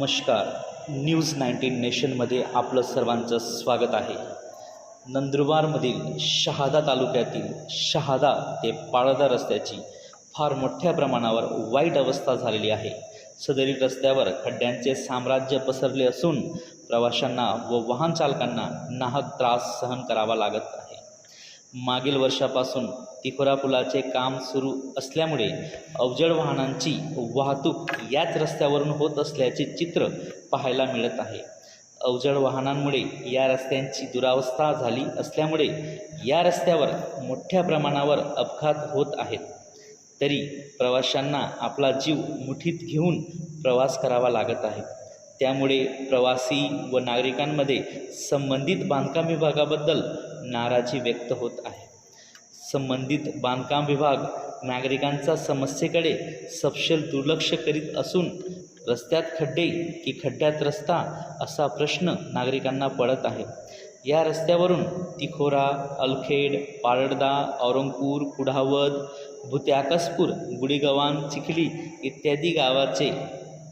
नमस्कार. News nineteen नेशनमध्ये आपलं सर्वांचं स्वागत आहे. नंदुरबारमधील शहादा तालुक्यातील शहादा ते पाळदा रस्त्याची फार मोठ्या प्रमाणावर वाईट अवस्था झालेली आहे. सदरील रस्त्यावर खड्ड्यांचे साम्राज्य पसरले असून प्रवाशांना व वाहन चालकांना नाहक त्रास सहन करावा लागत आहे. मागील वर्षापासून तिखोरा पुलाचे काम सुरू असल्यामुळे अवजड वाहनांची वाहतूक याच रस्त्यावरून होत असल्याचे चित्र पाहायला मिळत आहे. अवजड वाहनांमुळे या रस्त्यांची दुरावस्था झाली असल्यामुळे या रस्त्यावर मोठ्या प्रमाणावर अपघात होत आहेत. तरी प्रवाशांना आपला जीव मुठीत घेऊन प्रवास करावा लागत आहे. त्यामुळे प्रवासी व नागरिकांमध्ये संबंधित बांधकाम विभागाबद्दल नाराजी व्यक्त होत आहे. संबंधित बांधकाम विभाग नागरिकांचा समस्येकडे सपशेल दुर्लक्ष करीत असून रस्त्यात खड्डे की खड्ड्यात रस्ता असा प्रश्न नागरिकांना पडत आहे. या रस्त्यावरून तिखोरा अलखेड पारडदा औरंगपूर कुढावद भुत्याकसपूर गुडीगव्हाण चिखली इत्यादी गावाचे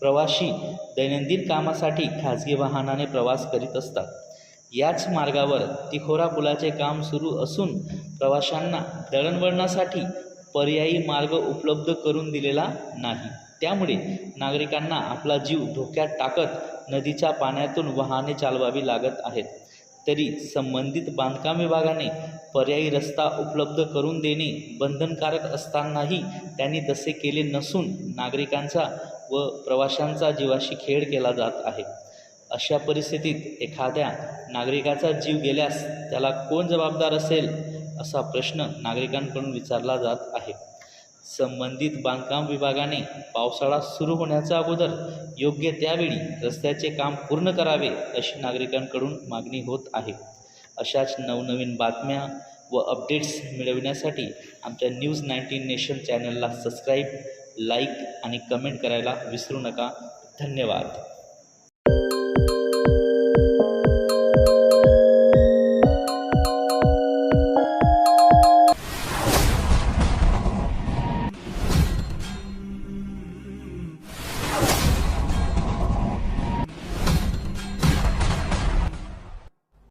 प्रवासी दैनंदिन कामासाठी खाजगी वाहनाने प्रवास करीत असतात. याच मार्गावर तिखोरा पुलाचे काम सुरू असून प्रवाशांना दळणवळणासाठी पर्यायी मार्ग उपलब्ध करून दिलेला नाही. त्यामुळे नागरिकांना आपला जीव धोक्यात टाकत नदीच्या पाण्यातून वाहने चालवावी लागत आहेत. तरी संबंधित बांधकाम विभागाने पर्यायी रस्ता उपलब्ध करून देणे बंधनकारक असतानाही त्यांनी तसे केले नसून नागरिकांचा व प्रवाशांचा जीवाशी खेळ केला जात आहे. अशा परिस्थितीत एखाद्या नागरिकाचा जीव गेल्यास त्याला कोण जबाबदार असेल असा प्रश्न नागरिकांकडून विचारला जात आहे. संबंधित बांधकाम विभागाने पावसाळा सुरू होण्याच्या अगोदर योग्य त्यावेळी रस्त्याचे काम पूर्ण करावे अशी नागरिकांकडून मागणी होत आहे. अशाच नवनवीन बातम्या व अपडेट्स मिळविण्यासाठी आमच्या न्यूज नाईन्टीन नेशन चॅनलला सबस्क्राईब लाईक आणि कमेंट करायला विसरू नका. धन्यवाद.